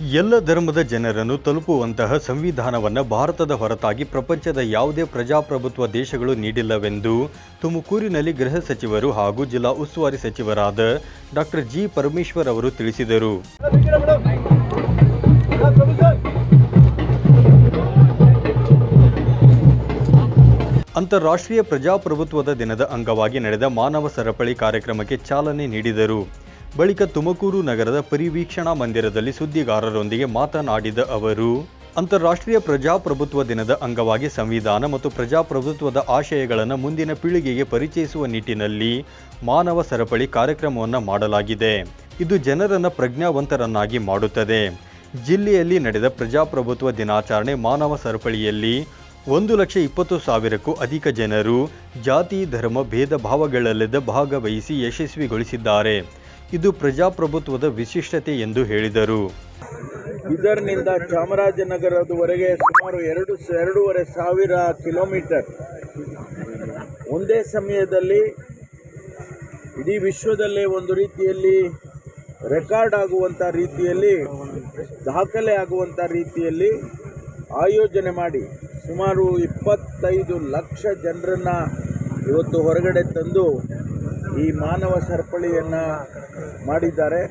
ಎಲ್ಲ ಧರ್ಮದ ಜನರನ್ನು ತಲುಪುವಂತಹ ಸಂವಿಧಾನವನ್ನು ಭಾರತದ ಹೊರತಾಗಿ ಪ್ರಪಂಚದ ಯಾವುದೇ ಪ್ರಜಾಪ್ರಭುತ್ವ ದೇಶಗಳು ನೀಡಿಲ್ಲವೆಂದು ತುಮಕೂರಿನಲ್ಲಿ ಗೃಹ ಸಚಿವರು ಹಾಗೂ ಜಿಲ್ಲಾ ಉಸ್ತುವಾರಿ ಸಚಿವರಾದ ಡಾಕ್ಟರ್ ಜಿ ಪರಮೇಶ್ವರ್ ಅವರು ತಿಳಿಸಿದರು. ಅಂತಾರಾಷ್ಟ್ರೀಯ ಪ್ರಜಾಪ್ರಭುತ್ವದ ದಿನದ ಅಂಗವಾಗಿ ನಡೆದ ಮಾನವ ಸರಪಳಿ ಕಾರ್ಯಕ್ರಮಕ್ಕೆ ಚಾಲನೆ ನೀಡಿದರು. ಬಳಿಕ ತುಮಕೂರು ನಗರದ ಪರಿವೀಕ್ಷಣಾ ಮಂದಿರದಲ್ಲಿ ಸುದ್ದಿಗಾರರೊಂದಿಗೆ ಮಾತನಾಡಿದ ಅವರು, ಅಂತಾರಾಷ್ಟ್ರೀಯ ಪ್ರಜಾಪ್ರಭುತ್ವ ದಿನದ ಅಂಗವಾಗಿ ಸಂವಿಧಾನ ಮತ್ತು ಪ್ರಜಾಪ್ರಭುತ್ವದ ಆಶಯಗಳನ್ನು ಮುಂದಿನ ಪೀಳಿಗೆಗೆ ಪರಿಚಯಿಸುವ ನಿಟ್ಟಿನಲ್ಲಿ ಮಾನವ ಸರಪಳಿ ಕಾರ್ಯಕ್ರಮವನ್ನು ಮಾಡಲಾಗಿದೆ. ಇದು ಜನರನ್ನು ಪ್ರಜ್ಞಾವಂತರನ್ನಾಗಿ ಮಾಡುತ್ತದೆ. ಜಿಲ್ಲೆಯಲ್ಲಿ ನಡೆದ ಪ್ರಜಾಪ್ರಭುತ್ವ ದಿನಾಚರಣೆ ಮಾನವ ಸರಪಳಿಯಲ್ಲಿ ಒಂದು ಲಕ್ಷ ಇಪ್ಪತ್ತು ಸಾವಿರಕ್ಕೂ ಅಧಿಕ ಜನರು ಜಾತಿ, ಧರ್ಮ, ಭೇದ ಭಾವಗಳಲ್ಲದ ಭಾಗವಹಿಸಿ ಯಶಸ್ವಿಗೊಳಿಸಿದ್ದಾರೆ. ಇದು ಪ್ರಜಾಪ್ರಭುತ್ವದ ವಿಶಿಷ್ಟತೆ ಎಂದು ಹೇಳಿದರು. ಬೀದರ್ನಿಂದ ಚಾಮರಾಜನಗರದವರೆಗೆ ಸುಮಾರು ಎರಡು ಎರಡೂವರೆ ಸಾವಿರ ಕಿಲೋಮೀಟರ್. ಒಂದೇ ಸಮಯದಲ್ಲಿ ಇಡೀ ವಿಶ್ವದಲ್ಲೇ ಒಂದು ರೀತಿಯಲ್ಲಿ ರೆಕಾರ್ಡ್ ಆಗುವಂಥ ರೀತಿಯಲ್ಲಿ, ದಾಖಲೆ ಆಗುವಂಥ ರೀತಿಯಲ್ಲಿ ಆಯೋಜನೆ ಮಾಡಿ ಸುಮಾರು ಇಪ್ಪತ್ತೈದು ಲಕ್ಷ ಜನರನ್ನು ಇವತ್ತು ಹೊರಗಡೆ ತಂದು ಈ ಮಾನವ ಸರಪಳಿಯನ್ನು ಮಾಡಿದ್ದಾರೆ.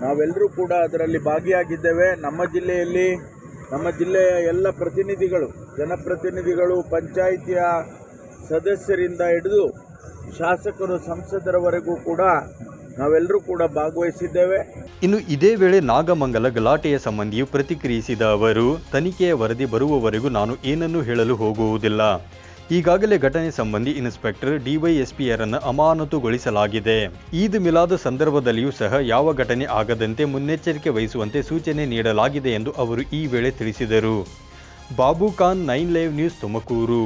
ನಾವೆಲ್ಲರೂ ಕೂಡ ಅದರಲ್ಲಿ ಭಾಗಿಯಾಗಿದ್ದೇವೆ. ನಮ್ಮ ಜಿಲ್ಲೆಯಲ್ಲಿ, ನಮ್ಮ ಜಿಲ್ಲೆಯ ಎಲ್ಲ ಪ್ರತಿನಿಧಿಗಳು, ಜನಪ್ರತಿನಿಧಿಗಳು, ಪಂಚಾಯಿತಿಯ ಸದಸ್ಯರಿಂದ ಹಿಡಿದು ಶಾಸಕರು ಸಂಸದರವರೆಗೂ ಕೂಡ ನಾವೆಲ್ಲರೂ ಕೂಡ ಭಾಗವಹಿಸಿದ್ದೇವೆ. ಇನ್ನು ಇದೇ ವೇಳೆ ನಾಗಮಂಗಲ ಗಲಾಟೆಯ ಸಂಬಂಧಿಯು ಪ್ರತಿಕ್ರಿಯಿಸಿದ ಅವರು, ತನಿಖೆಯ ವರದಿ ಬರುವವರೆಗೂ ನಾನು ಏನನ್ನೂ ಹೇಳಲು ಹೋಗುವುದಿಲ್ಲ. ಈಗಾಗಲೇ ಘಟನೆ ಸಂಬಂಧಿ ಇನ್ಸ್ಪೆಕ್ಟರ್ ಡಿವೈಎಸ್ಪಿಯರನ್ನು ಅಮಾನತುಗೊಳಿಸಲಾಗಿದೆ. ಈದ್ ಮಿಲಾದ ಸಂದರ್ಭದಲ್ಲಿಯೂ ಸಹ ಯಾವ ಘಟನೆ ಆಗದಂತೆ ಮುನ್ನೆಚ್ಚರಿಕೆ ವಹಿಸುವಂತೆ ಸೂಚನೆ ನೀಡಲಾಗಿದೆ ಎಂದು ಅವರು ಈ ವೇಳೆ ತಿಳಿಸಿದರು. Babu Khan nine live news Tumakuru.